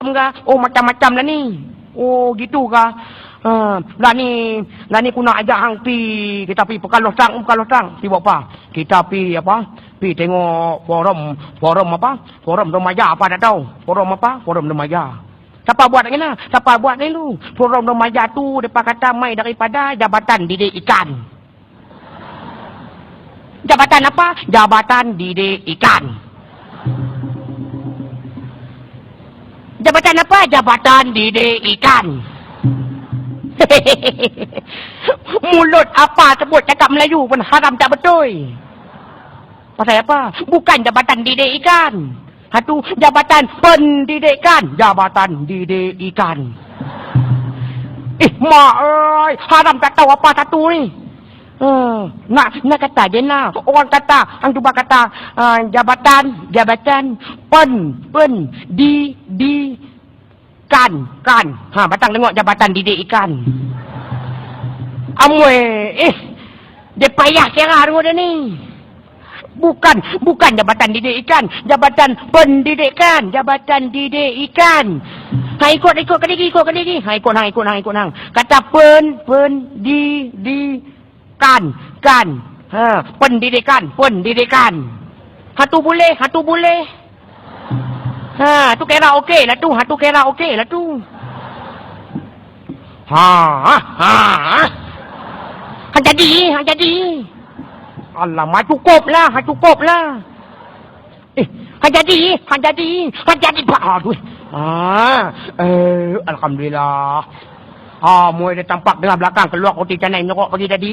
Enggak. Oh macam-macam lah ni. Oh gitu kah? Ha, lah ni, lah ni aku nak ajak hang pi, kita pi pekalos tang, pekalos tang. Pi buat apa? Kita pi apa? Pi tengok forum, forum apa? Forum remaja apa tak tahu? Forum apa? Forum remaja. Siapa buat ni lah? Siapa buat ni lu? Forum remaja tu depa kata mai daripada Jabatan Didik Ikan. Jabatan apa? Jabatan Didik Ikan. Jabatan apa? Jabatan Didik Ikan. Mulut apa sebut cakap Melayu pun haram tak betul. Pasal apa? Bukan jabatan didik ikan. Satu jabatan pendidikan. Jabatan didik ikan. Eh, mak oi, haram tak tahu apa satu ni. Hmm, nak nak kata je lah. Orang kata, hang cuba kata uh, jabatan, jabatan pen, pen, di, di, kan, kan. Ha, batang tengok jabatan didik ikan. Amwe, eh, dia payah kira tengok dia ni. Bukan, bukan jabatan didik ikan, jabatan pendidikan, jabatan didik ikan. Ha ikut, ikut ke lagi, ikut ke lagi. Ha ikut hang, ikut hang, ikut hang. Kata pen, pen, di, di, kan, kan. Ha, pendidikan, pendidikan. Ha tu boleh, ha tu boleh. Ha, tu kira okey lah tu. Ha, tu kira okey lah tu. Ha, ha, ha. Ha jadi, ha jadi. Alamak, cukup lah, ha cukup lah. Eh, ha jadi, ha jadi, ha jadi. Aduh. Ha, eh, Alhamdulillah. Ha, mu dia tampak belah belakang keluar roti canai nyerok pagi tadi.